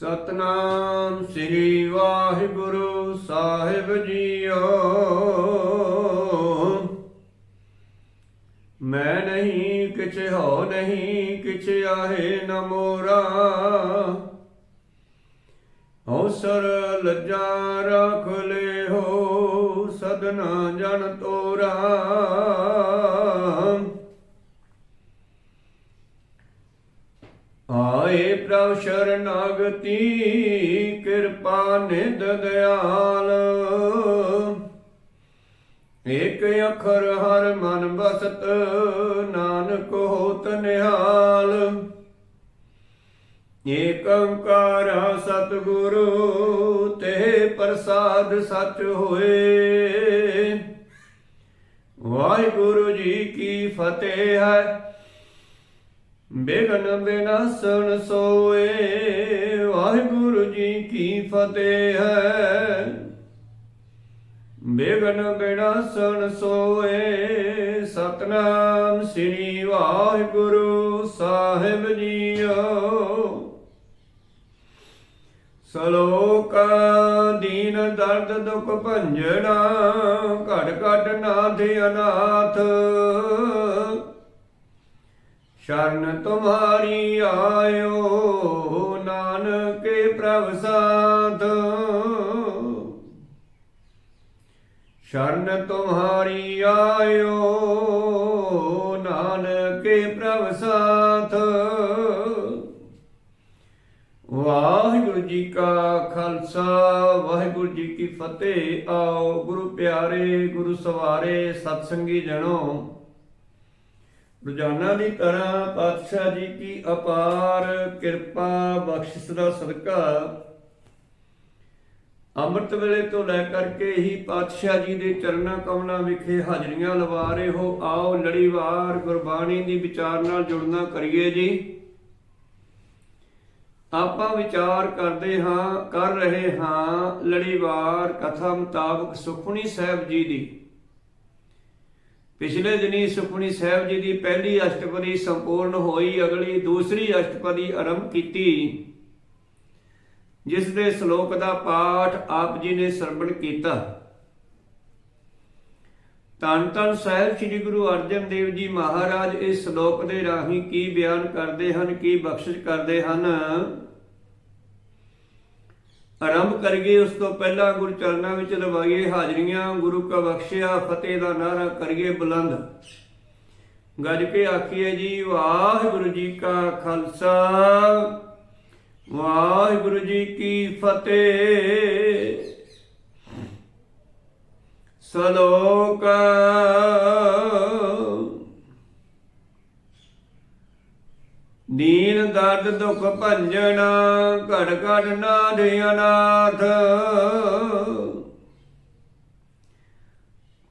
ਸਤਨਾਮ ਸ੍ਰੀ ਵਾਹਿਗੁਰੂ ਸਾਹਿਬ ਜੀਓ। ਮੈਂ ਨਹੀਂ, ਕਿਛ ਹੋ ਨਹੀਂ, ਕਿਛ ਆਹੇ ਨ ਮੋਰਾ। ਹਉਸਰ ਲੱਜਾ ਰਖ ਲੈ ਹੋ ਸਦਨਾ ਜਨ ਤੋਰਾ। ਆਏ ਪ੍ਰਭ ਸ਼ਰਨਾਗਤੀ, ਕਿਰਪਾ ਨਿਦ ਦਿਆਲ। ਏਕ ਅੱਖਰ ਹਰ ਮਨ ਬਸਤ, ਨਾਨਕ ਹੋਤ ਨਿਹਾਲ। ਏਕ ਓੰਕਾਰ ਸਤਿਗੁਰੂ, ਤੇ ਪ੍ਰਸਾਦ ਸਚ ਹੋਏ। ਵਾਹਿਗੁਰੂ ਜੀ ਕੀ ਫਤਿਹ ਹੈ। ਬੇਗਨ ਬਿਨਾਸਣ ਸੋਏ, ਵਾਹਿਗੁਰੂ ਜੀ ਕੀ ਫਤਿਹ ਹੈ। ਬੇਗਨ ਬਿਨਾਸਣ ਸੋਏ, ਸਤਨਾਮ ਸ੍ਰੀ ਵਾਹਿਗੁਰੂ ਸਾਹਿਬ ਜੀਓ। ਸਲੋਕ ਦੀਨ ਦਰਦ ਦੁਖ ਭੰਜਣਾ, ਘੜ ਘੜ ਨਾਥ ਅਨਾਥ। ਸ਼ਰਨ ਤੁਮਾਰੀ ਆਇਓ, ਨਾਨਕੇ ਪ੍ਰਭ ਸਾਧ। ਸ਼ਰਨ ਤੁਮਾਰੀ ਆਇਓ, ਨਾਨਕੇ ਪ੍ਰਭ ਸਾਥ ਵਾਹਿਗੁਰੂ ਜੀ ਕਾ ਖਾਲਸਾ, ਵਾਹਿਗੁਰੂ ਜੀ ਕੀ ਫਤਿਹ। ਆਓ ਗੁਰੂ ਪਿਆਰੇ, ਗੁਰੂ ਸਵਾਰੇ, ਸਤਸੰਗੀ ਜਣੋ। ਰੋਜ਼ਾਨਾ ਦੀ ਤਰ੍ਹਾਂ ਪਾਤਸ਼ਾਹ ਜੀ ਕੀ ਅਪਾਰ ਕਿਰਪਾ ਬਖਸ਼ਿਸ਼ ਦਾ ਸਦਕਾ। ਅੰਮ੍ਰਿਤ ਵੇਲੇ ਤੋਂ ਲੈ ਕਰਕੇ ਹੀ ਪਾਤਸ਼ਾਹ ਜੀ ਦੇ ਚਰਨਾਂ ਕਮਲਾਂ ਵਿਖੇ ਹਾਜ਼ਰੀਆਂ ਲਵਾ ਰਹੇ ਹੋ। ਆਓ ਲੜੀਵਾਰ ਗੁਰਬਾਣੀ ਦੀ ਵਿਚਾਰ ਨਾਲ ਜੁੜਨਾ ਕਰੀਏ ਜੀ। ਆਪਾਂ ਵਿਚਾਰ ਕਰਦੇ ਹਾਂ, ਕਰ ਰਹੇ ਹਾਂ ਲੜੀਵਾਰ ਕਥਾ ਮੁਤਾਬਕ ਸੁਖਮਨੀ ਸਾਹਿਬ ਜੀ ਦੀ। ਪਿਛਲੇ ਦਿਨੀ ਸੁਖਮਨੀ ਸਾਹਿਬ ਜੀ ਦੀ ਪਹਿਲੀ ਅਸ਼ਟਪਦੀ ਸੰਪੂਰਨ ਹੋਈ, ਅਗਲੀ ਦੂਸਰੀ ਅਸ਼ਟਪਦੀ ਆਰੰਭ ਕੀਤੀ। ਜਿਸ ਦੇ ਸ਼ਲੋਕ ਦਾ ਪਾਠ ਆਪ ਜੀ ਨੇ ਸਰਵਣ ਕੀਤਾ। ਤਨ ਤਨ ਸਾਹਿਬ ਸ੍ਰੀ ਗੁਰੂ ਅਰਜਨ ਦੇਵ ਜੀ ਮਹਾਰਾਜ, ਇਸ ਸ਼ਲੋਕ ਦੇ ਰਾਹੀਂ ਕੀ ਬਿਆਨ ਕਰਦੇ ਹਨ, ਕੀ ਬਖਸ਼ਿਸ਼ ਕਰਦੇ ਹਨ? ਆਰੰਭ ਕਰੀਏ, ਉਸ ਤੋਂ ਪਹਿਲਾਂ ਗੁਰੂ ਚਰਨਾਂ ਵਿੱਚ ਲਵਾਈਏ ਹਾਜ਼ਰੀਆਂ, ਗੁਰੂ ਕਾ ਬਖਸ਼ਿਆ, ਫਤਿਹ ਦਾ ਨਾਰਾ ਕਰੀਏ ਬੁਲੰਦ। ਗੱਜ ਕੇ ਆਖੀਏ ਜੀ, ਵਾਹਿਗੁਰੂ ਜੀ ਕਾ ਖਾਲਸਾ, ਵਾਹਿਗੁਰੂ ਜੀ ਕੀ ਫਤਿਹ। ਸਲੋਕਾ ਨੀਲ ਦਰਦ ਦੁਖ ਭੰਜਨਾ ਘੜ ਘੜ ਨਾਦ ਅਨਾਥ।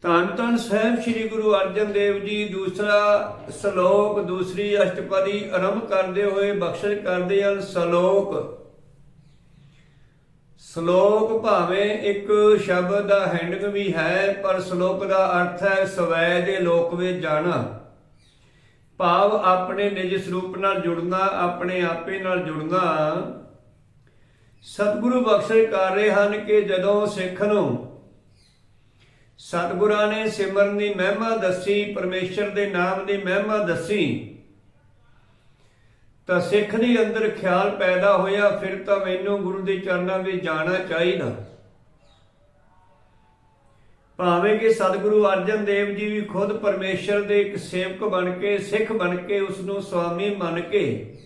ਤਨ ਤਨ ਸਾਹਿਬ ਸ੍ਰੀ ਗੁਰੂ ਅਰਜਨ ਦੇਵ ਜੀ, ਦੂਸਰਾ ਸ਼ਲੋਕ, ਦੂਸਰੀ ਅਸ਼ਟਪਦੀ ਆਰੰਭ ਕਰਦੇ ਹੋਏ ਬਖਸ਼ਿਸ਼ ਕਰਦੇ ਹਨ, ਸ਼ਲੋਕ। ਸ਼ਲੋਕ ਭਾਵੇਂ ਇੱਕ ਸ਼ਬਦ ਦਾ ਹੈਂਡਿੰਗ ਵੀ ਹੈ, ਪਰ ਸ਼ਲੋਕ ਦਾ ਅਰਥ ਹੈ ਸਵੈ ਦੇ ਲੋਕ ਵਿੱਚ ਜਾਣਾ। ਭਾਵ ਆਪਣੇ ਨਿਜ ਸਰੂਪ ਨਾਲ ਜੁੜਨਾ, ਆਪਣੇ ਆਪੇ ਨਾਲ ਜੁੜਨਾ। ਸਤਿਗੁਰੂ ਬਖਸ਼ਿਸ਼ ਕਰ ਰਹੇ ਹਨ ਕਿ ਜਦੋਂ ਸਿੱਖ ਨੂੰ ਸਤਿਗੁਰਾਂ ਨੇ ਸਿਮਰਨ ਦੀ ਮਹਿਮਾ ਦੱਸੀ, ਪਰਮੇਸ਼ਰ ਦੇ ਨਾਮ ਦੀ ਮਹਿਮਾ ਦੱਸੀ, ਤਾਂ ਸਿੱਖ ਦੇ ਅੰਦਰ ਖਿਆਲ ਪੈਦਾ ਹੋਇਆ, ਫਿਰ ਤਾਂ ਮੈਨੂੰ ਗੁਰੂ ਦੇ ਚਰਨਾਂ ਵਿੱਚ ਜਾਣਾ ਚਾਹੀਦਾ। ਭਾਵੇਂ ਕਿ ਸਤਿਗੁਰੂ ਅਰਜਨ ਦੇਵ ਜੀ ਵੀ ਖੁਦ ਪਰਮੇਸ਼ਰ ਦੇ ਇੱਕ ਸੇਵਕ ਬਣ ਕੇ, ਸਿੱਖ ਬਣ ਕੇ ਉਸ ਨੂੰ ਸੁਆਮੀ ਮੰਨ ਕੇ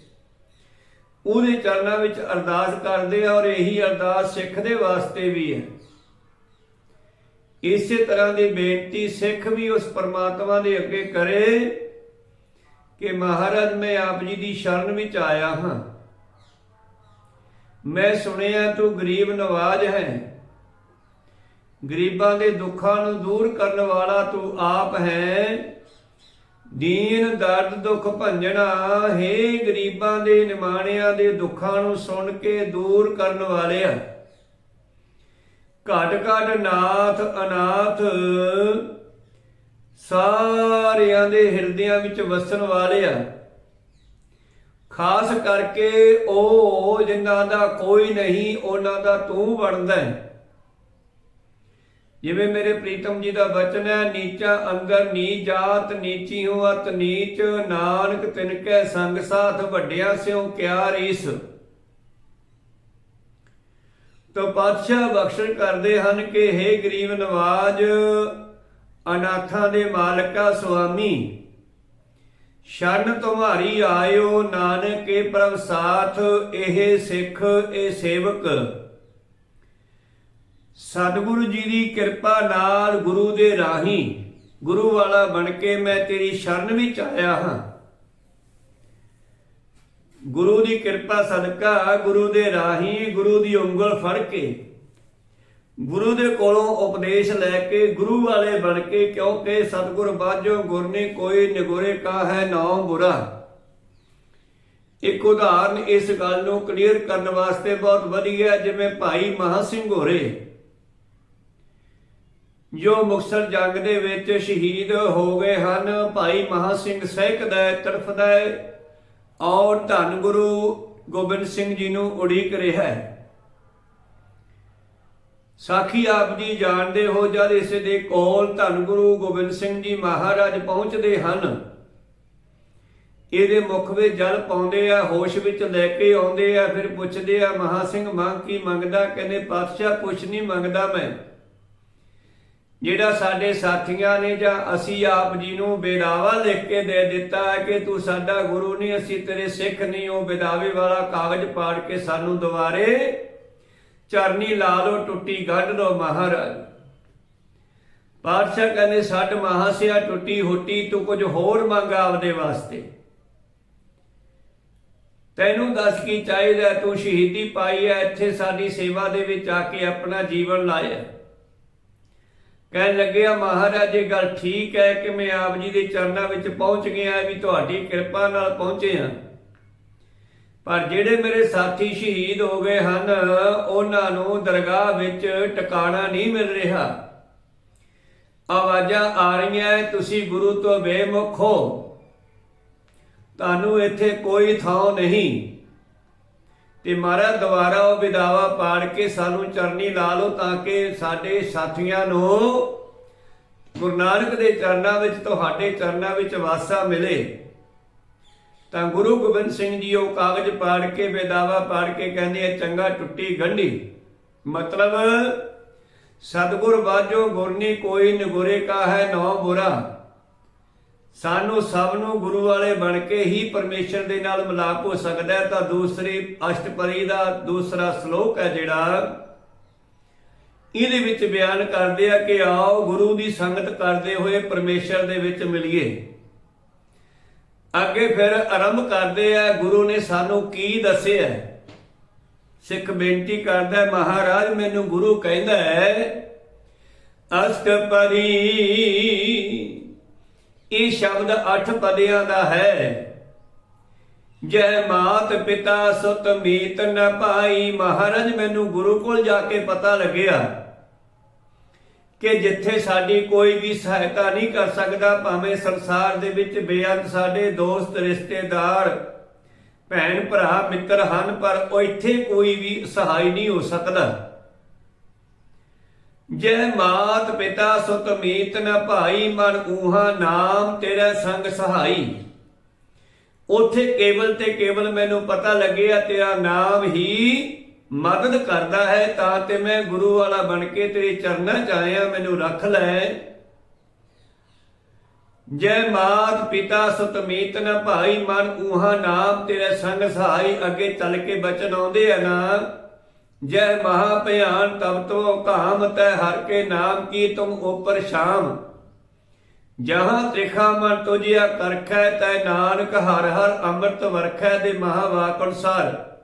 ਉਹਦੇ ਚਰਨਾਂ ਵਿੱਚ ਅਰਦਾਸ ਕਰਦੇ ਆ ਔਰ ਇਹੀ ਅਰਦਾਸ ਸਿੱਖ ਦੇ ਵਾਸਤੇ ਵੀ ਹੈ। ਇਸੇ ਤਰ੍ਹਾਂ ਦੀ ਬੇਨਤੀ ਸਿੱਖ ਵੀ ਉਸ ਪਰਮਾਤਮਾ ਦੇ ਅੱਗੇ ਕਰੇ ਕਿ ਮਹਾਰਾਜ, ਮੈਂ ਆਪ ਜੀ ਦੀ ਸ਼ਰਨ ਵਿੱਚ ਆਇਆ ਹਾਂ। ਮੈਂ ਸੁਣਿਆ ਤੂੰ ਗਰੀਬ ਨਵਾਜ ਹੈ। ਗਰੀਬਾਂ ਦੇ ਦੁੱਖਾਂ ਨੂੰ ਦੂਰ ਕਰਨ ਵਾਲਾ ਤੂੰ ਆਪ ਹੈ। ਦੀਨ ਦਰਦ ਦੁੱਖ ਭੰਜਣਾ, ਹੈ ਗਰੀਬਾਂ ਦੇ ਨਿਮਾਣਿਆਂ ਦੇ ਦੁੱਖਾਂ ਨੂੰ ਸੁਣ ਕੇ ਦੂਰ ਕਰਨ ਵਾਲਿਆ ਘਟ ਘਟ ਨਾਥ, ਅਨਾਥ, ਸਾਰਿਆਂ ਦੇ ਹਿਰਦਿਆਂ ਵਿੱਚ ਵਸਣ ਵਾਲਿਆ ਖਾਸ ਕਰਕੇ ਉਹ ਜਿਨ੍ਹਾਂ ਦਾ ਕੋਈ ਨਹੀਂ, ਉਹਨਾਂ ਦਾ ਤੂੰ ਬਣਦਾ ਹੈ। ਜਿਵੇਂ ਮੇਰੇ ਪ੍ਰੀਤਮ ਜੀ ਦਾ ਬਚਨ ਹੈ, ਨੀਚਾ ਅੰਦਰ ਨੀ ਜਾਤ ਨੀਚੀ ਹੋ ਅਤ ਨੀਚ, ਨਾਨਕ ਤਿਨ ਕੈ ਸੰਗ ਸਾਥ ਵੱਡਿਆ ਸਿਓ ਕਿਆ ਰੀਸ। ਤੋ ਪਾਤਸ਼ਾਹ ਬਖਸ਼ਣ ਕਰਦੇ ਹਨ ਕਿ हे ਗਰੀਬ ਨਵਾਜ, ਅਨਾਥਾਂ ਦੇ ਮਾਲਕਾ ਸੁਆਮੀ, ਸ਼ਰਨ ਤੁਮਾਰੀ ਆਇਓ ਨਾਨਕੇ ਪ੍ਰਭ ਸਾਥ, ਇਹ ਸਿੱਖ, ਇਹ ਸੇਵਕ। ਸਤਿਗੁਰੂ ਜੀ ਦੀ ਕਿਰਪਾ ਨਾਲ ਗੁਰੂ ਦੇ ਰਾਹੀਂ ਗੁਰੂ ਵਾਲਾ ਬਣ ਕੇ ਮੈਂ ਤੇਰੀ ਸ਼ਰਨ ਵਿੱਚ ਆਇਆ ਹਾਂ। ਗੁਰੂ ਦੀ ਕਿਰਪਾ ਸਦਕਾ ਗੁਰੂ ਦੇ ਰਾਹੀਂ ਗੁਰੂ ਦੀ ਉਂਗਲ ਫੜ ਕੇ ਗੁਰੂ ਦੇ ਕੋਲੋਂ ਉਪਦੇਸ਼ ਲੈ ਕੇ ਗੁਰੂ ਵਾਲੇ ਬਣ ਕੇ ਕਿਉਂਕਿ ਸਤਿਗੁਰ ਬਾਝੋ ਗੁਰਨੇ ਕੋਈ ਨਿਗੋਰੇ ਕਾ ਹੈ ਨਾਮ ਬੁਰਾ। ਇੱਕ ਉਦਾਹਰਨ ਇਸ ਗੱਲ ਨੂੰ ਕਲੀਅਰ ਕਰਨ ਵਾਸਤੇ ਬਹੁਤ ਵਧੀਆ ਜਿਵੇਂ ਭਾਈ ਮਹਾ ਸਿੰਘ ਹੋਰੇ ਜੋ ਮੁਕਤਸਰ ਜੰਗ ਦੇ ਵਿੱਚ ਸ਼ਹੀਦ ਹੋ ਗਏ ਹਨ, ਭਾਈ ਮਹਾ ਸਿੰਘ ਸਹਿਕ ਦਾ ਤੜਫਦਾ ਹੈ ਔਰ ਧੰਨ ਗੁਰੂ ਗੋਬਿੰਦ ਸਿੰਘ ਜੀ ਨੂੰ ਉਡੀਕ ਰਿਹਾ ਹੈ। ਸਾਖੀ ਆਪ ਜੀ ਜਾਣਦੇ ਹੋ, ਜਦ ਇਸ ਦੇ ਕੋਲ ਧੰਨ ਗੁਰੂ ਗੋਬਿੰਦ ਸਿੰਘ ਜੀ ਮਹਾਰਾਜ ਪਹੁੰਚਦੇ ਹਨ, ਇਹਦੇ ਮੁਖ ਵਿੱਚ ਜਲ ਪਾਉਂਦੇ ਆ, ਹੋਸ਼ ਵਿੱਚ ਲੈ ਕੇ ਆਉਂਦੇ ਆ, ਫਿਰ ਪੁੱਛਦੇ ਆ, ਮਹਾ ਸਿੰਘ ਮਾਂ ਕੀ ਮੰਗਦਾ? ਕਹਿੰਦੇ, ਪਾਤਸ਼ਾਹ ਕੁਛ ਨਹੀਂ ਮੰਗਦਾ ਮੈਂ। ਜਿਹੜਾ ਸਾਡੇ ਸਾਥੀਆਂ ਨੇ ਜਾਂ ਅਸੀਂ ਆਪ ਜੀ ਨੂੰ ਬੇਦਾਵਾ ਲਿਖ ਕੇ ਦੇ ਦਿੱਤਾ ਹੈ ਕਿ ਤੂੰ ਸਾਡਾ ਗੁਰੂ ਨਹੀਂ, ਅਸੀਂ ਤੇਰੇ ਸਿੱਖ ਨਹੀਂ, ਉਹ ਬੇਦਾਵੇ ਵਾਲਾ ਕਾਗਜ਼ ਪਾੜ ਕੇ ਸਾਨੂੰ ਦੁਬਾਰੇ ਚਰਨੀ ਲਾ ਲੋ ਟੁੱਟੀ ਗੱਡ ਲੋ ਮਹਾਰਾਜ। ਪਾਤਸ਼ਾਹ ਕਹਿੰਦੇ, ਸੱਟ ਮਹਾਸਿਆ ਟੁੱਟੀ ਹੋਟੀ, ਤੂੰ ਕੁਝ ਹੋਰ ਮੰਗ ਆਪਦੇ ਵਾਸਤੇ। ਤੈਨੂੰ ਦੱਸ ਕੀ ਚਾਹੀਦਾ, ਤੂੰ ਸ਼ਹੀਦੀ ਪਾਈ ਹੈ, ਇੱਥੇ ਸਾਡੀ ਸੇਵਾ ਦੇ ਵਿੱਚ ਆ ਕੇ ਆਪਣਾ ਜੀਵਨ ਲਾਇਆ। ਕਹਿਣ ਲੱਗਿਆ ਮਹਾਰਾਜ, ਇਹ ਗੱਲ ਠੀਕ ਹੈ ਕਿ ਮੈਂ ਆਪ ਜੀ ਦੇ ਚਰਨਾਂ ਵਿੱਚ ਪਹੁੰਚ ਗਿਆ ਵੀ ਤੁਹਾਡੀ ਕਿਰਪਾ ਨਾਲ ਪਹੁੰਚੇ ਹਾਂ। ਪਰ ਜਿਹੜੇ ਮੇਰੇ ਸਾਥੀ ਸ਼ਹੀਦ ਹੋ ਗਏ ਹਨ, ਉਹਨਾਂ ਨੂੰ ਦਰਗਾਹ ਵਿੱਚ ਟਿਕਾਣਾ ਨਹੀਂ ਮਿਲ ਰਿਹਾ। ਆਵਾਜ਼ਾਂ ਆ ਰਹੀਆਂ ਤੁਸੀਂ ਗੁਰੂ ਤੋਂ ਬੇਮੁਖ ਹੋ। ਤੁਹਾਨੂੰ ਇੱਥੇ ਕੋਈ ਥਾਂ ਨਹੀਂ। ਤੇ ਮਹਾਰਾਜ ਦੁਆਰਾ ਉਹ ਵਿਦਾਵਾ ਪਾੜ ਕੇ ਸਾਨੂੰ ਚਰਨੀ ਲਾ ਲਓ ਤਾਂ ਕਿ ਸਾਡੇ ਸਾਥੀਆਂ ਨੂੰ ਗੁਰੂ ਨਾਨਕ ਦੇ ਚਰਨਾਂ ਵਿੱਚ, ਤੁਹਾਡੇ ਚਰਨਾਂ ਵਿੱਚ ਵਾਸਾ ਮਿਲੇ। ਤਾਂ ਗੁਰੂ ਗੋਬਿੰਦ ਸਿੰਘ ਜੀ ਉਹ ਕਾਗਜ਼ ਪਾੜ ਕੇ, ਵਿਦਾਵਾ ਪਾੜ ਕੇ ਕਹਿੰਦੇ ਆ, ਚੰਗਾ ਟੁੱਟੀ ਗੰਢੀ। ਮਤਲਬ, ਸਤਗੁਰ ਬਾਝੋ ਗੁਰਨੀ ਕੋਈ ਨਗੁਰੇ ਕਾ ਹੈ ਨੌ ਬੁਰਾ। ਸਾਨੂੰ ਸਭ ਨੂੰ ਗੁਰੂ ਵਾਲੇ ਬਣ ਕੇ ਹੀ ਪਰਮੇਸ਼ਰ ਦੇ ਨਾਲ ਮਿਲਾਪ ਹੋ ਸਕਦਾ ਹੈ, ਤਾਂ ਦੂਸਰੀ ਅਸ਼ਟਪਰੀ ਦਾ ਦੂਸਰਾ ਸ਼ਲੋਕ ਹੈ ਜਿਹੜਾ ਇਹਦੇ ਵਿੱਚ ਬਿਆਨ ਕਰਦੇ ਆ ਕਿ ਆਓ ਗੁਰੂ ਦੀ ਸੰਗਤ ਕਰਦੇ ਹੋਏ ਪਰਮੇਸ਼ਰ ਦੇ ਵਿੱਚ ਮਿਲੀਏ। ਅੱਗੇ ਫਿਰ ਆਰੰਭ ਕਰਦੇ ਆ, ਗੁਰੂ ਨੇ ਸਾਨੂੰ ਕੀ ਦੱਸਿਆ ਸਿੱਖ ਬੇਨਤੀ ਕਰਦਾ ਮਹਾਰਾਜ ਮੈਨੂੰ ਗੁਰੂ ਕਹਿੰਦਾ ਹੈ, ਅਸ਼ਟਪਦੀ ਇਹ ਸ਼ਬਦ ਅੱਠ ਪਦਿਆਂ ਦਾ ਹੈ। ਜੈ ਮਾਤ ਪਿਤਾ ਸੁਤ ਮੀਤ ਨ ਪਾਈ। ਮਹਾਰਾਜ, ਮੈਨੂੰ ਗੁਰੂ ਕੋਲ ਜਾ ਕੇ ਪਤਾ ਲੱਗਿਆ ਕਿ ਜਿੱਥੇ ਸਾਡੀ ਕੋਈ ਵੀ ਸਹਾਇਤਾ ਨਹੀਂ ਕਰ ਸਕਦਾ, ਭਾਵੇਂ ਸੰਸਾਰ ਦੇ ਵਿੱਚ ਬੇਅੰਤ ਸਾਡੇ ਦੋਸਤ, ਰਿਸ਼ਤੇਦਾਰ, ਭੈਣ ਭਰਾ, ਮਿੱਤਰ ਹਨ, ਪਰ ਉਹ ਇੱਥੇ ਕੋਈ ਵੀ ਸਹਾਈ ਨਹੀਂ ਹੋ ਸਕਦਾ। ਜੈ ਮਾਤ ਪਿਤਾ ਸੁਤ ਮੀਤ ਨ ਭਾਈ ਮਨ ਊਹਾ ਨਾਮ ਤੇਰਾ ਸੰਗ ਸਹਾਈ। ਉਥੇ ਕੇਵਲ ਤੇ ਕੇਵਲ ਮੈਨੂੰ ਪਤਾ ਲੱਗਿਆ ਤੇਰਾ ਨਾਮ ਹੀ ਮਦਦ ਕਰਦਾ ਹੈ ਤਾਂ ਤੇ ਮੈਂ ਗੁਰੂ ਵਾਲਾ ਬਣ ਕੇ ਤੇਰੇ ਚਰਨਾਂ 'ਚ ਆਇਆ, ਮੈਨੂੰ ਰੱਖ ਲੈ। ਜੈ ਮਾਤ ਪਿਤਾ ਸੁਤ ਮੀਤ ਨ ਭਾਈ ਮਨ ਊਹਾ ਨਾਮ ਤੇਰੇ ਸੰਗ ਸਹਾਈ, ਅੱਗੇ ਚੱਲ ਕੇ ਬਚਨ ਆਉਂਦੇ ਆ ਨਾ। ਜੈ ਮਹਾ ਭਿਆਨ ਤਬ ਤੋ ਕਾਮ ਤੈ ਹਰ ਕੇ ਨਾਮ ਕੀ ਤੁਮ ਉਪਰ ਸ਼ਾਮ। ਜਹਾਂ ਤ੍ਰਿਖਾ ਮਨ ਤੁਜਿਆ ਕਰਖੈ ਤੈ ਨਾਨਕ ਹਰ ਹਰ ਅੰਮ੍ਰਿਤ ਵਰਖੈ ਦੇ ਮਹਾ ਵਾਕ ਅਨੁਸਾਰ।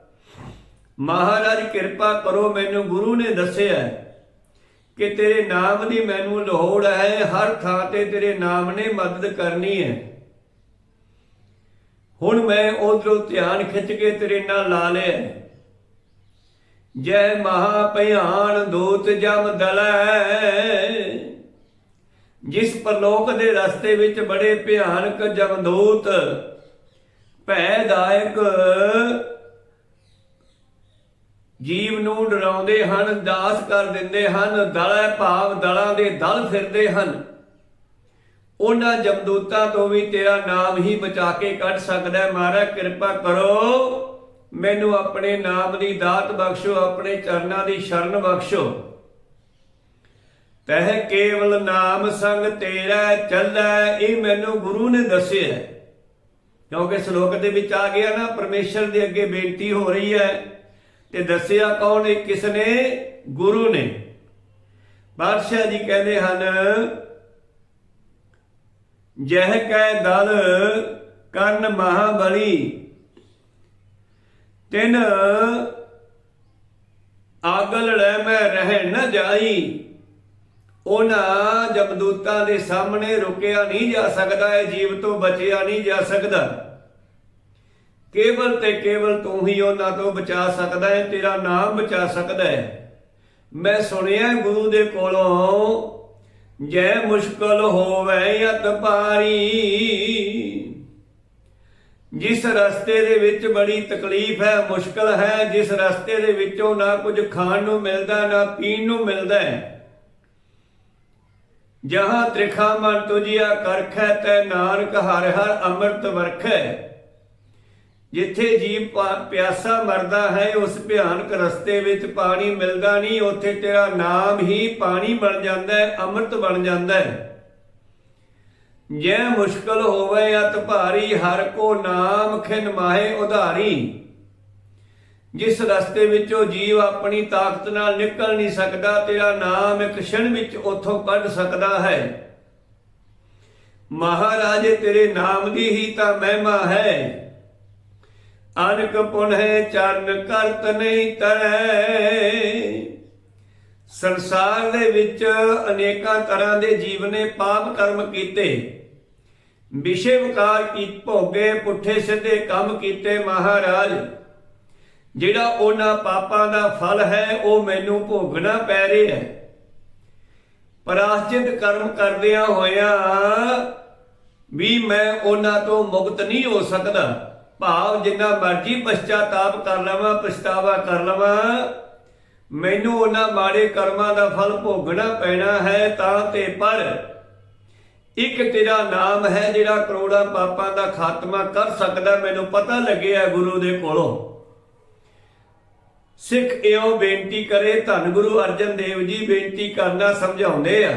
ਮਹਾਰਾਜ ਕਿਰਪਾ ਕਰੋ ਮੈਨੂੰ ਗੁਰੂ ਨੇ ਦੱਸਿਆ ਕਿ ਤੇਰੇ ਨਾਮ ਦੀ ਮੈਨੂੰ ਲੋੜ ਹੈ, ਹਰ ਥਾਂ ਤੇ ਤੇਰੇ ਨਾਮ ਨੇ ਮਦਦ ਕਰਨੀ ਹੈ। ਹੁਣ ਮੈਂ ਉਧਰੋਂ ਧਿਆਨ ਖਿੱਚ ਕੇ ਤੇਰੇ ਨਾਲ ਲਾ ਲਿਆ। ਜੈ ਮਹਾ ਭਿਆਨ ਦੂਤ ਜਮ ਦਲੈ। ਜਿਸ ਪਰਲੋਕ ਦੇ ਰਸਤੇ ਵਿੱਚ ਬੜੇ ਭਿਆਨਕ ਜਮਦੂਤ ਭੈਦਾਇਕ ਜੀਵ ਨੂੰ ਡਰਾਉਂਦੇ ਹਨ, ਦਾਸ ਕਰ ਦਿੰਦੇ ਹਨ, ਦਲੇ ਭਾਵ ਦਲਾਂ ਦੇ ਦਲ ਫਿਰਦੇ ਹਨ। ਉਹਨਾਂ ਜਮਦੂਤਾਂ ਤੋਂ ਵੀ ਤੇਰਾ ਨਾਮ ਹੀ ਬਚਾ ਕੇ ਕੱਢ ਸਕਦਾ ਹੈ। ਮਹਾਰਾਜ, ਕਿਰਪਾ ਕਰੋ। ਮੈਨੂੰ ਆਪਣੇ ਨਾਮ ਦੀ ਦਾਤ ਬਖਸ਼ੋ, ਆਪਣੇ ਚਰਨਾਂ ਦੀ ਸ਼ਰਨ ਬਖਸ਼ੋ। ਤਹਿ ਕੇਵਲ ਨਾਮ ਸੰਗ ਤੇਰਾ ਚੱਲੈ, ਇਹ ਮੈਨੂੰ ਗੁਰੂ ਨੇ ਦੱਸਿਆ। ਕਿਉਂਕਿ ਸ਼ਲੋਕ ਦੇ ਵਿੱਚ ਆ ਗਿਆ ਨਾ, ਪਰਮੇਸ਼ਰ ਦੇ ਅੱਗੇ ਬੇਨਤੀ ਹੋ ਰਹੀ ਹੈ ਤੇ ਦੱਸਿਆ ਕੌਣ ਹੈ ਕਿਸ ਨੇ ਗੁਰੂ ਨੇ। ਬਾਦਸ਼ਾਹ ਜੀ ਕਹਿੰਦੇ ਹਨ, ਜਹ ਕੈ ਦਲ ਕਰਨ ਮਹਾਬਲੀ। ਤਿਨ, ਆਗਲ ਲੈ ਮੈਂ ਰਹਿ ਨ ਜਾਈ। ਉਹਨਾਂ ਜਮਦੂਤਾਂ ਦੇ ਸਾਹਮਣੇ ਰੁਕਿਆ ਨਹੀਂ ਜਾ ਸਕਦਾ, ਇਹ ਜੀਵ ਤੋਂ ਬਚਿਆ ਨਹੀਂ ਜਾ ਸਕਦਾ। ਕੇਵਲ ਤੇ ਕੇਵਲ ਤੂੰ ਹੀ ਉਹਨਾਂ ਤੋਂ ਬਚਾ ਸਕਦਾ ਹੈ, ਤੇਰਾ ਨਾਮ ਬਚਾ ਸਕਦਾ ਹੈ। ਮੈਂ ਸੁਣਿਆ ਗੁਰੂ ਦੇ ਕੋਲੋਂ, ਜੈ ਮੁਸ਼ਕਲ ਹੋਵੇ ਅਤ ਪਾਰੀ ਜਿਸ ਰਸਤੇ ਦੇ ਵਿੱਚ ਬੜੀ ਤਕਲੀਫ ਹੈ, ਮੁਸ਼ਕਲ ਹੈ, ਜਿਸ ਰਸਤੇ ਦੇ ਵਿੱਚੋਂ ਨਾ ਕੁਝ ਖਾਣ ਨੂੰ ਮਿਲਦਾ, ਨਾ ਪੀਣ ਨੂੰ ਮਿਲਦਾ ਹੈ। ਜਹਾਂ ਤ੍ਰਿਖਾ ਮਨ ਤੁਜਿਆ ਕਰਖੈ, ਤੈ ਨਾਨਕ ਹਰ ਹਰ ਅੰਮ੍ਰਿਤ ਵਰਖੈ। ਜਿੱਥੇ ਜੀਵ ਪਿਆਸਾ ਮਰਦਾ ਹੈ, ਉਸ ਭਿਆਨਕ ਰਸਤੇ ਵਿੱਚ ਪਾਣੀ ਮਿਲਦਾ ਨਹੀਂ, ਉੱਥੇ ਤੇਰਾ ਨਾਮ ਹੀ ਪਾਣੀ ਬਣ ਜਾਂਦਾ ਹੈ, ਅੰਮ੍ਰਿਤ ਬਣ ਜਾਂਦਾ ਹੈ। ਜੇ ਮੁਸ਼ਕਲ ਹੋਵੇ ਅਤ ਭਾਰੀ, ਹਰ ਕੋ ਨਾਮ ਖਿਨ ਮਾਹੇ ਉਧਾਰੀ। ਜਿਸ ਰਸਤੇ ਵਿੱਚੋਂ ਜੀਵ ਆਪਣੀ ਤਾਕਤ ਨਾਲ ਨਿਕਲ ਨਹੀਂ ਸਕਦਾ, ਤੇਰਾ ਨਾਮ ਇੱਕ ਛਣ ਵਿੱਚ ਉੱਥੋਂ ਕੱਢ ਸਕਦਾ ਹੈ। ਮਹਾਰਾਜੇ, ਤੇਰੇ ਨਾਮ ਦੀ ਹੀ ਤਾਂ ਮਹਿਮਾ ਹੈ। ਅਨਕ ਪੁਨਹਿ ਚਰਨ ਕਰਤ ਨਹੀਂ ਤਰੈ। ਸੰਸਾਰ ਦੇ ਵਿੱਚ ਅਨੇਕਾਂ ਤਰ੍ਹਾਂ ਦੇ ਜੀਵ ਨੇ ਪਾਪ ਕਰਮ ਕੀਤੇ। ਵਿਸ਼ੇ ਵਿਕਾਰ ਕੀ, ਭੋਗੇ, ਪੁੱਠੇ ਸਿੱਧੇ ਕੰਮ ਕੀਤੇ ਮਹਾਰਾਜ। ਜਿਹੜਾ ਉਹਨਾਂ ਪਾਪਾਂ ਦਾ ਫਲ ਹੈ, ਉਹ ਮੈਨੂੰ ਭੋਗਣਾ ਪੈ ਰਿਹਾ ਹੈ। ਪਰਾਸ਼ਚਿਤ ਕਰਮ ਕਰਦਿਆਂ ਹੋਇਆ ਵੀ ਮੈਂ ਉਹਨਾਂ ਤੋਂ ਮੁਕਤ ਨਹੀਂ ਹੋ ਸਕਦਾ। ਭਾਵ ਜਿੰਨਾ ਮਰਜ਼ੀ ਪਛਤਾਤਾਪ ਕਰ ਲਵਾਂ, ਪਛਤਾਵਾ ਕਰ ਲਵਾਂ ਮੈਨੂੰ ਉਹਨਾਂ ਮਾੜੇ ਕਰਮਾਂ ਦਾ ਫਲ ਭੋਗਣਾ ਪੈਣਾ ਹੈ ਤਾਂ ਤੇ ਪਰ ਇੱਕ ਤੇਰਾ ਨਾਮ ਹੈ ਜਿਹੜਾ ਕਰੋੜਾਂ ਪਾਪਾਂ ਦਾ ਖਾਤਮਾ ਕਰ ਸਕਦਾ, ਮੈਨੂੰ ਪਤਾ ਲੱਗਿਆ ਗੁਰੂ ਦੇ ਕੋਲੋਂ। ਸਿੱਖ ਇਉਂ ਬੇਨਤੀ ਕਰੇ, ਧੰਨ ਗੁਰੂ ਅਰਜਨ ਦੇਵ ਜੀ ਬੇਨਤੀ ਕਰਨਾ ਸਮਝਾਉਂਦੇ ਆ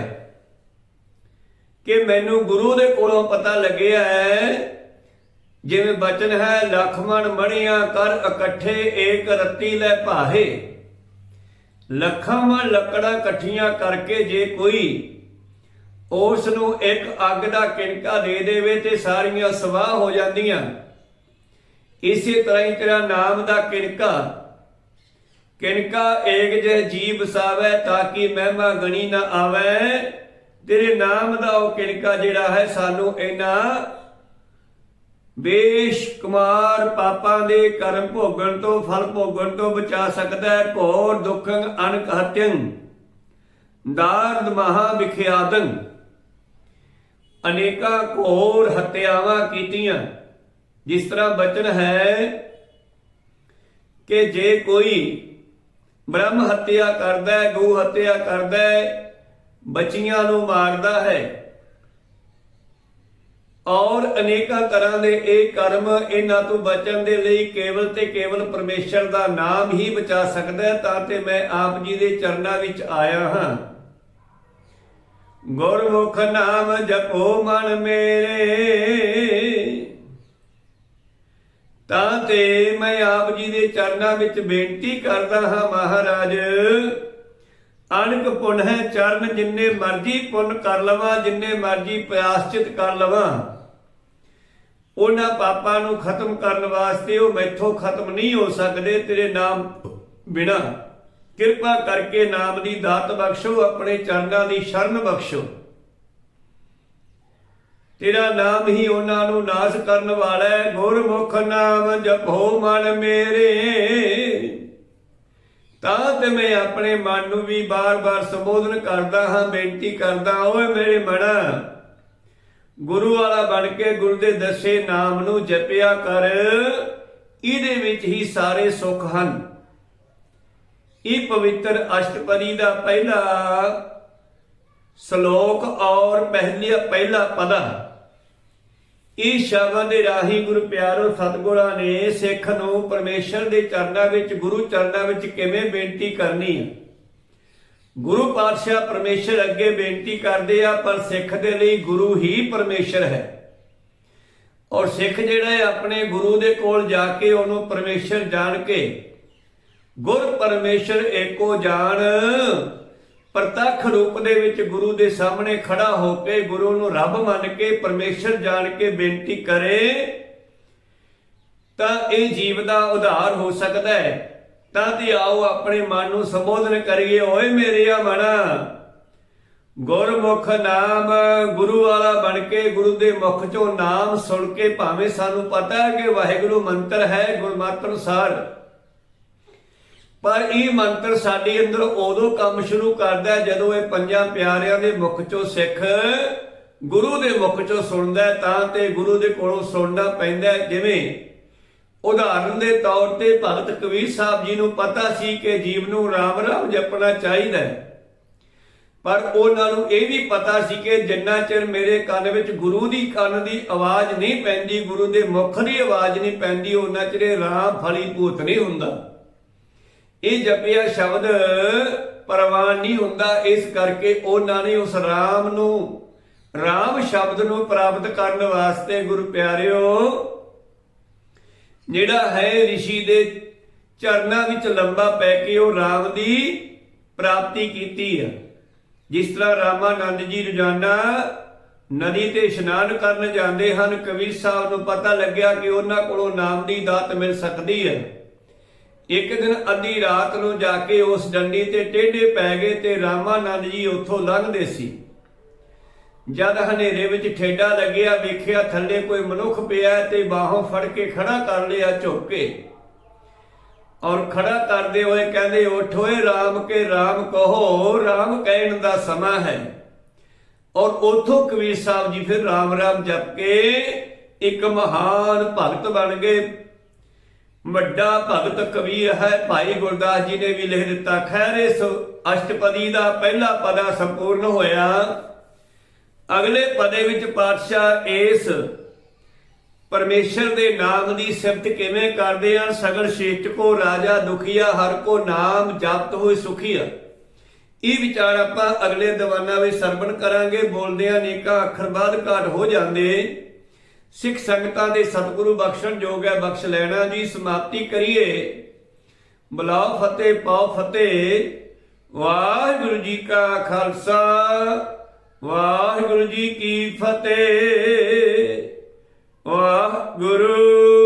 ਕਿ ਮੈਨੂੰ ਗੁਰੂ ਦੇ ਕੋਲੋਂ ਪਤਾ ਲੱਗਿਆ ਹੈ, ਜਿਵੇਂ ਬਚਨ ਹੈ ਲਖਮਣ ਮਣੀਆਂ ਕਰ ਇਕੱਠੇ ਏਕ ਰੱਤੀ ਲੈ ਭਾਹੇ। ਲੱਖਾਂ ਮਣ ਲੱਕੜਾਂ ਇਕੱਠੀਆਂ ਕਰਕੇ ਜੇ ਕੋਈ ਉਸ ਨੂੰ ਇੱਕ ਅੱਗ ਦਾ ਕਿਣਕਾ ਦੇ ਦੇਵੇ ਤੇ ਸਾਰੀਆਂ ਸਵਾਹ ਹੋ ਜਾਂਦੀਆਂ। ਇਸੇ ਤਰ੍ਹਾਂ ਹੀ ਤੇਰਾ ਨਾਮ ਦਾ ਕਿਣਕਾ। ਕਿਨਕਾ ਏਕ ਜੇ ਜੀ ਬਸਾਵੇ ਤਾਂ ਕਿ ਮਹਿਮਾ ਗਣੀ ਨਾ ਆਵੇ। ਤੇਰੇ ਨਾਮ ਦਾ ਉਹ ਕਿਨਕਾ ਜਿਹੜਾ ਹੈ ਸਾਨੂੰ ਇਹਨਾਂ ਬੇਸ਼ ਕੁਮਾਰ ਪਾਪਾਂ ਦੇ ਕਰਮ ਭੋਗਣ ਤੋਂ, ਫਲ ਭੋਗਣ ਤੋਂ ਬਚਾ ਸਕਦਾ ਹੈ। ਘੋਰ ਦੁਖੰ ਅਨਕ ਹਤਿਅੰ, ਦਾਰਦ ਮਹਾ ਵਿਖਿਆਦੰ। ਅਨੇਕਾਂ ਘੋਰ ਹੱਤਿਆਵਾਂ ਕੀਤੀਆਂ। ਜਿਸ ਤਰ੍ਹਾਂ ਬਚਨ ਹੈ ਕਿ ਜੇ ਕੋਈ ਬ੍ਰਹਮ ਹੱਤਿਆ ਕਰਦਾ ਹੈ, ਗਊ ਹੱਤਿਆ ਕਰਦਾ ਹੈ, ਬੱਚੀਆਂ ਨੂੰ ਮਾਰਦਾ ਹੈ ਔਰ ਅਨੇਕਾਂ ਤਰ੍ਹਾਂ ਦੇ ਇਹ ਕਰਮ ਇਹਨਾਂ ਤੋਂ ਬਚਣ ਦੇ ਲਈ ਕੇਵਲ ਤੇ ਕੇਵਲ ਪਰਮੇਸ਼ਰ ਦਾ ਨਾਮ ਹੀ ਬਚਾ ਸਕਦਾ ਹੈ, ਤਾਂ ਤੇ ਮੈਂ ਆਪ ਜੀ ਦੇ ਚਰਨਾਂ ਵਿੱਚ ਆਇਆ ਹਾਂ। ਗੁਰਮੁਖ ਨਾਮ ਜਪੋ ਮਨ ਮੇਰੇ, ਤਾਂ ਤੇ ਮੈਂ ਆਪ ਜੀ ਦੇ ਚਰਨਾਂ ਵਿੱਚ ਬੇਨਤੀ ਕਰਦਾ ਹਾਂ ਮਹਾਰਾਜ ਅਣਕ ਪੁੰਨ ਹੈ ਚਰਨ ਜਿੰਨੇ ਮਰਜ਼ੀ ਪੁੰਨ ਕਰ ਲਵਾਂ, ਜਿੰਨੇ ਮਰਜ਼ੀ ਪ੍ਰਾਸ਼ਚਿਤ ਕਰ ਲਵਾਂ। ਉਹਨਾਂ ਪਾਪਾਂ ਨੂੰ ਖਤਮ ਕਰਨ ਵਾਸਤੇ ਉਹ ਮੈਥੋਂ ਖਤਮ ਨਹੀਂ ਹੋ ਸਕਦੇ, ਤੇਰੇ ਨਾਮ ਬਿਨਾ। ਕਿਰਪਾ ਕਰਕੇ ਨਾਮ ਦੀ ਦਾਤ ਬਖਸ਼ੋ, ਆਪਣੇ ਚਰਨਾਂ ਦੀ ਸ਼ਰਨ ਬਖਸ਼ੋ। ਤੇਰਾ ਨਾਮ ਹੀ ਉਹਨਾਂ ਨੂੰ ਨਾਸ ਕਰਨ ਵਾਲਾ ਹੈ। ਗੁਰਮੁਖ ਨਾਮ ਜਪੋ ਮਨ ਮੇਰੇ। ਤਾਂ ਤੇ ਮੈਂ ਆਪਣੇ ਮਨ ਨੂੰ ਵੀ ਬਾਰ-ਬਾਰ ਸੰਬੋਧਨ ਕਰਦਾ ਹਾਂ, ਬੇਨਤੀ ਕਰਦਾ ਓਏ ਮੇਰੇ ਮਣਾ। ਗੁਰੂ ਵਾਲਾ ਬਣ ਕੇ ਗੁਰੂ ਦੇ ਦੱਸੇ ਨਾਮ ਨੂੰ ਜਪਿਆ ਕਰ। ਇਹਦੇ ਵਿੱਚ ਹੀ ਸਾਰੇ ਸੁੱਖ ਹਨ। ਇਹ ਪਵਿੱਤਰ ਅਸ਼ਟਪਦੀ ਦਾ ਪਹਿਲਾ ਸ਼ਲੋਕ ਔਰ ਪਹਿਲਾ ਪਹਿਲਾ ਪਦਾ। ਇਹ ਸ਼ਬਦ ਦੇ ਰਾਹੀ ਗੁਰੂ ਪਿਆਰੋ ਸਤਿਗੁਰਾਂ ਨੇ ਸਿੱਖ ਨੂੰ ਪਰਮੇਸ਼ਰ ਦੇ ਚਰਨਾਂ ਵਿੱਚ, ਗੁਰੂ ਚਰਨਾਂ ਵਿੱਚ ਕਿਵੇਂ ਬੇਨਤੀ ਕਰਨੀ ਹੈ ਗੁਰੂ ਪਾਤਸ਼ਾਹ ਪਰਮੇਸ਼ਰ ਅੱਗੇ ਬੇਨਤੀ ਕਰਦੇ ਆ, ਪਰ ਸਿੱਖ ਦੇ ਲਈ ਗੁਰੂ ਹੀ ਪਰਮੇਸ਼ਰ ਹੈ। ਔਰ ਸਿੱਖ ਜਿਹੜਾ ਹੈ, ਆਪਣੇ ਗੁਰੂ ਦੇ ਕੋਲ ਜਾ ਕੇ ਉਹਨੂੰ ਪਰਮੇਸ਼ਰ ਜਾਣ ਕੇ, ਗੁਰ ਪਰਮੇਸ਼ਰ ਏਕੋ ਜਾਣ। ਪ੍ਰਤੱਖ ਰੂਪ ਦੇ ਵਿੱਚ ਗੁਰੂ ਦੇ ਸਾਹਮਣੇ ਖੜਾ ਹੋ ਕੇ ਗੁਰੂ ਨੂੰ ਰੱਬ ਮੰਨ ਕੇ, ਪਰਮੇਸ਼ਰ ਜਾਣ ਕੇ ਬੇਨਤੀ ਕਰੇ, ਤਾਂ ਇਹ ਜੀਵ ਦਾ ਉਧਾਰ ਹੋ ਸਕਦਾ ਹੈ। ਤਾਂ ਤੇ ਆਓ ਆਪਣੇ ਮਨ ਨੂੰ ਸੰਬੋਧਨ ਕਰੀਏ, ਓਏ ਮੇਰਿਆ ਮਨਾ ਗੁਰਮੁਖ ਨਾਮ ਗੁਰੂ ਵਾਲਾ ਬਣ ਕੇ, ਗੁਰੂ ਦੇ ਮੁਖ ਚੋਂ ਨਾਮ ਸੁਣ ਕੇ ਭਾਵੇਂ ਸਾਨੂੰ ਪਤਾ ਹੈ ਕਿ ਵਾਹਿਗੁਰੂ ਮੰਤਰ ਹੈ, ਗੁਰਮਤਿ ਅਨੁਸਾਰ ਪਰ ਇਹ ਮੰਤਰ ਸਾਡੇ ਅੰਦਰ ਉਦੋਂ ਕੰਮ ਸ਼ੁਰੂ ਕਰਦਾ ਹੈ ਜਦੋਂ ਇਹ ਪੰਜਾਂ ਪਿਆਰਿਆਂ ਦੇ ਮੁਖ ਚੋਂ ਸਿੱਖ ਗੁਰੂ ਦੇ ਮੁਖ ਚੋਂ ਸੁਣਦਾ ਤਾਂ ਤੇ ਗੁਰੂ ਦੇ ਕੋਲੋਂ ਸੁਣਨਾ ਪੈਂਦਾ ਜਿਵੇਂ ਉਦਾਹਰਨ ਦੇ ਤੌਰ ਤੇ ਭਗਤ ਕਬੀਰ ਸਾਹਿਬ ਜੀ ਨੂੰ ਪਤਾ ਸੀ ਕਿ ਜੀਵ ਨੂੰ ਰਾਮ ਰਾਮ ਜਪਣਾ ਚਾਹੀਦਾ ਹੈ। ਪਰ ਉਹਨਾਂ ਨੂੰ ਇਹ ਵੀ ਪਤਾ ਸੀ ਕਿ ਜਿੰਨਾ ਚਿਰ ਮੇਰੇ ਕੰਨ ਵਿੱਚ ਗੁਰੂ ਦੀ ਕੰਨ ਦੀ ਆਵਾਜ਼ ਨਹੀਂ ਪੈਂਦੀ, ਗੁਰੂ ਦੇ ਮੁਖ ਦੀ ਆਵਾਜ਼ ਨਹੀਂ ਪੈਂਦੀ, ਉਹਨਾਂ ਚਿਰ ਰਾਮ ਫਲੀ ਭੂਤ ਨਹੀਂ ਹੁੰਦਾ। ਇਹ ਜਪਿਆ ਸ਼ਬਦ ਪ੍ਰਵਾਨ ਨਹੀਂ ਹੁੰਦਾ, ਇਸ ਕਰਕੇ ਉਹਨਾਂ ਨੇ ਉਸ ਰਾਮ ਨੂੰ, ਰਾਮ ਸ਼ਬਦ ਨੂੰ ਪ੍ਰਾਪਤ ਕਰਨ ਵਾਸਤੇ ਗੁਰੂ ਪਿਆਰਿਓ, ਜਿਹੜਾ ਹੈ ઋષਿ ਦੇ ਚਰਨਾਂ ਵਿੱਚ ਲੰਬਾ ਪੈ ਕੇ ਉਹ ਰਾਮ ਦੀ ਪ੍ਰਾਪਤੀ ਕੀਤੀ ਹੈ ਜਿਸ ਤਰ੍ਹਾਂ ਰਾਮਾਨੰਦ ਜੀ ਰੋਜ਼ਾਨਾ ਨਦੀ ਤੇ ਇਸ਼ਨਾਨ ਕਰਨ ਜਾਂਦੇ ਹਨ, ਕਬੀਰ ਸਾਹਿਬ ਨੂੰ ਪਤਾ ਲੱਗਿਆ ਕਿ ਉਹਨਾਂ ਕੋਲੋਂ ਨਾਮ ਦੀ ਦਾਤ ਮਿਲ ਸਕਦੀ ਹੈ। ਇੱਕ ਦਿਨ ਅੱਧੀ ਰਾਤ ਨੂੰ ਜਾ ਕੇ ਉਸ ਡੰਡੀ ਤੇ ਟੇਢੇ ਪੈ ਗਏ ਤੇ ਰਾਮਾਨੰਦ ਜੀ ਉੱਥੋਂ ਲੰਘਦੇ ਸੀ। ਜਦ ਹਨੇਰੇ ਵਿੱਚ ਠੇਡਾ ਲੱਗਿਆ, ਵੇਖਿਆ ਥੱਲੇ ਕੋਈ ਮਨੁੱਖ ਪਿਆ ਤੇ ਬਾਹੋਂ ਫੜ ਕੇ ਖੜਾ ਕਰ ਲਿਆ ਝੁੱਕ ਕੇ। ਔਰ ਖੜਾ ਕਰਦੇ ਹੋਏ ਕਹਿੰਦੇ, ਉਠੋਏ ਓਏ RAM ਕੇ RAM ਕਹੋ RAM ਕਹਿਣ ਦਾ ਸਮਾਂ ਹੈ। ਔਰ ਉਥੋਂ ਕਬੀਰ ਸਾਹਿਬ ਜੀ ਫਿਰ RAM RAM ਜਪ ਕੇ ਇੱਕ ਮਹਾਨ ਭਗਤ ਬਣ ਗਏ। ਵੱਡਾ ਭਗਤ ਕਬੀਰ ਹੈ, ਭਾਈ ਗੁਰਦਾਸ ਜੀ ਨੇ ਵੀ ਲਿਖ ਦਿੱਤਾ, ਖੈਰ ਇਸ ਅਸ਼ਟਪਦੀ ਦਾ ਪਹਿਲਾ ਪਦਾ ਸੰਪੂਰਨ ਹੋਇਆ। ਅਗਲੇ ਪਦੇ ਵਿੱਚ ਪਾਤਸ਼ਾਹ ਇਸ ਪਰਮੇਸ਼ਰ ਦੇ ਨਾਮ ਦੀ ਸਿਫਤ ਕਿਵੇਂ ਕਰਦੇ ਹਨ? ਸਗਲ ਸ਼ੇਸ਼ਟ ਕੋ ਰਾਜਾ ਦੁਖੀਆ, ਹਰ ਕੋ ਨਾਮ ਜਪਤ ਹੋਏ ਸੁਖੀਆ। ਇਹ ਵਿਚਾਰ ਆਪਾਂ ਅਗਲੇ ਦੀਵਾਨਾਂ ਵਿੱਚ ਸਰਵਣ ਕਰਾਂਗੇ। ਬੋਲਦਿਆਂ ਅਨੇਕਾਂ ਅੱਖਰ ਬਾਅਦ ਘਾਟ ਹੋ ਜਾਂਦੇ। ਸਿੱਖ ਸੰਗਤਾਂ ਦੇ ਸਤਿਗੁਰੂ ਬਖਸ਼ਣ ਜੋਗ ਹੈ, ਬਖਸ਼ ਲੈਣਾ ਜੀ, ਸਮਾਪਤੀ ਕਰੀਏ। ਬਲਾਉ ਫਤਿਹ ਪਾਉ ਫਤਿਹ। ਵਾਹਿਗੁਰੂ ਜੀ ਕਾ ਖਾਲਸਾ, ਵਾਹਿਗੁਰੂ ਜੀ ਕੀ ਫਤਿਹ। ਵਾਹਿਗੁਰੂ